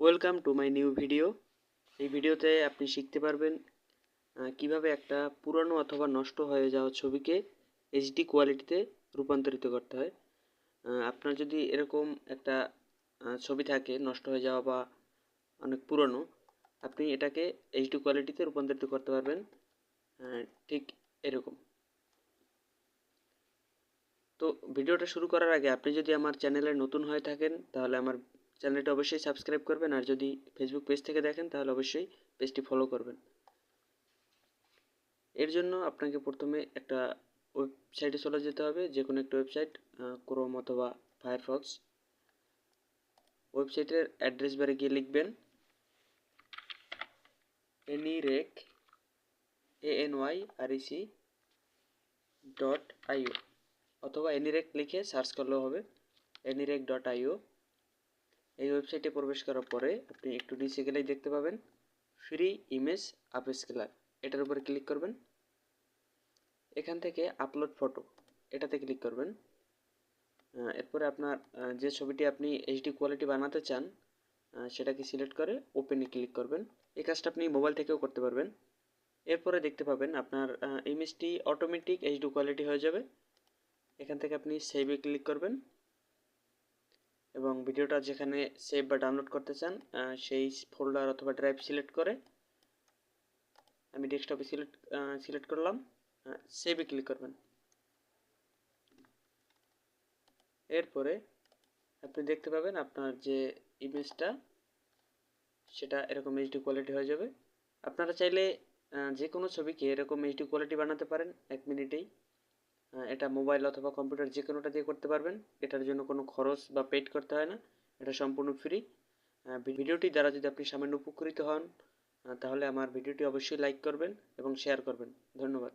Welcome to my new video এই ভিডিওতে আপনি শিখতে পারবেন কীভাবে একটা পুরনো অথবা নষ্ট হয়ে যাওয়া ছবিকে এইচডি কোয়ালিটিতে রূপান্তরিত করতে হয়। আপনার যদি এরকম একটা ছবি থাকে নষ্ট হয়ে যাওয়া বা অনেক পুরনো, আপনি এটাকে এইচডি কোয়ালিটিতে রূপান্তরিত করতে পারবেন ঠিক এরকম। তো ভিডিওটা শুরু করার আগে আপনি যদি আমার চ্যানেলে নতুন হয়ে থাকেন, তাহলে আমার চ্যানেলটা অবশ্যই সাবস্ক্রাইব করবেন, আর যদি ফেসবুক পেজ থেকে দেখেন, তাহলে অবশ্যই পেজটি ফলো করবেন। এর জন্য আপনাকে প্রথমে একটা ওয়েবসাইটে চলে যেতে হবে যে কোনো একটা ওয়েবসাইট ক্রোম অথবা ফায়ারফক্স ওয়েবসাইটের অ্যাড্রেস বারে গিয়ে লিখবেন AnyRec A N Y R E C dot I O অথবা এনিরেক লিখে সার্চ করলেও হবে এনিরেক ডট আইও এই ওয়েবসাইটে প্রবেশ করার পরে আপনি একটু নিচে গেলেই দেখতে পাবেন ফ্রি ইমেজ আপ স্কেলার এটার উপরে ক্লিক করবেন। এখান থেকে আপলোড ফটো এটাতে ক্লিক করবেন। এরপরে আপনার যে ছবিটি আপনি এইচডি কোয়ালিটি বানাতে চান সেটাকে সিলেক্ট করে ওপেনে ক্লিক করবেন। এই কাজটা আপনি মোবাইল থেকেও করতে পারবেন। এরপরে দেখতে পাবেন আপনার ইমেজটি অটোমেটিক এইচডি কোয়ালিটি হয়ে যাবে। এখান থেকে আপনি সেভে ক্লিক করবেন। এবং ভিডিওটা যেখানে সেভ বা ডাউনলোড করতে চান সেই ফোল্ডার অথবা ড্রাইভ সিলেক্ট করে আমি ডেস্কটপে সিলেক্ট সিলেক্ট করলাম সেভে ক্লিক করবেন। এরপরে আপনি দেখতে পাবেন আপনার যে ইমেজটা সেটা এরকম এইচডি কোয়ালিটি হয়ে যাবে। আপনারা চাইলে যে কোনো ছবিকে এরকম এইচডি কোয়ালিটি বানাতে পারেন এক মিনিটেই। এটা মোবাইল অথবা কম্পিউটার যে কোনোটা দিয়ে করতে পারবেন। এটার জন্য কোনো খরচ বা পেড করতে হয় না। এটা সম্পূর্ণ ফ্রি। ভিডিওটি দ্বারা যদি আপনি সামান্য উপকৃত হন তাহলে আমার ভিডিওটি অবশ্যই লাইক করবেন এবং শেয়ার করবেন। ধন্যবাদ।